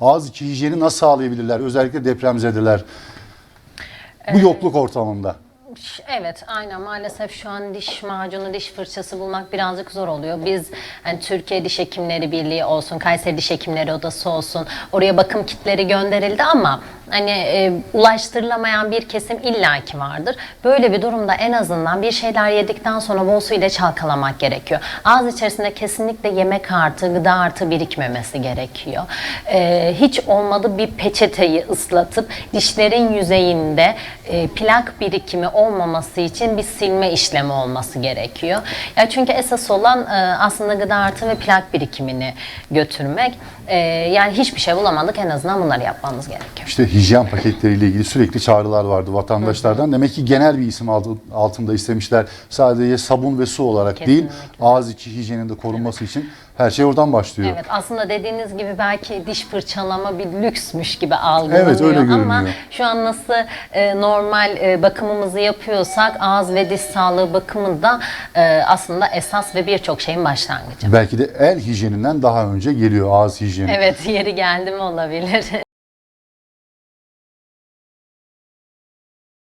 Ağız içi hijyeni nasıl sağlayabilirler? Özellikle depremzedeler. Bu yokluk ortamında. Evet aynen maalesef şu an diş macunu, diş fırçası bulmak birazcık zor oluyor. Biz hani Türkiye Diş Hekimleri Birliği olsun, Kayseri Diş Hekimleri Odası olsun oraya bakım kitleri gönderildi ama hani e, ulaştırılamayan bir kesim illaki vardır. Böyle bir durumda en azından bir şeyler yedikten sonra bol su ile çalkalamak gerekiyor. Ağız içerisinde kesinlikle yemek artı, gıda artı birikmemesi gerekiyor. E, hiç olmadı bir peçeteyi ıslatıp dişlerin yüzeyinde e, plak birikimi olmaması için bir silme işlemi olması gerekiyor. Ya çünkü esas olan e, aslında gıda artı ve plak birikimini götürmek. E, yani hiçbir şey bulamadık en azından bunları yapmamız gerekiyor. İşte hijyen paketleriyle ilgili sürekli çağrılar vardı vatandaşlardan. Demek ki genel bir isim altı- altında istemişler. Sadece sabun ve su olarak değil, Kesinlikle. ağız içi hijyenin de korunması için her şey oradan başlıyor. Evet aslında dediğiniz gibi belki diş fırçalama bir lüksmüş gibi algılanıyor Evet, öyle ama görünüyor. şu an nasıl e, normal e, bakımımızı yapıyorsak ağız ve diş sağlığı bakımı da e, aslında esas ve birçok şeyin başlangıcı. Belki de el hijyeninden daha önce geliyor ağız hijyeni. Evet yeri geldi mi olabilir.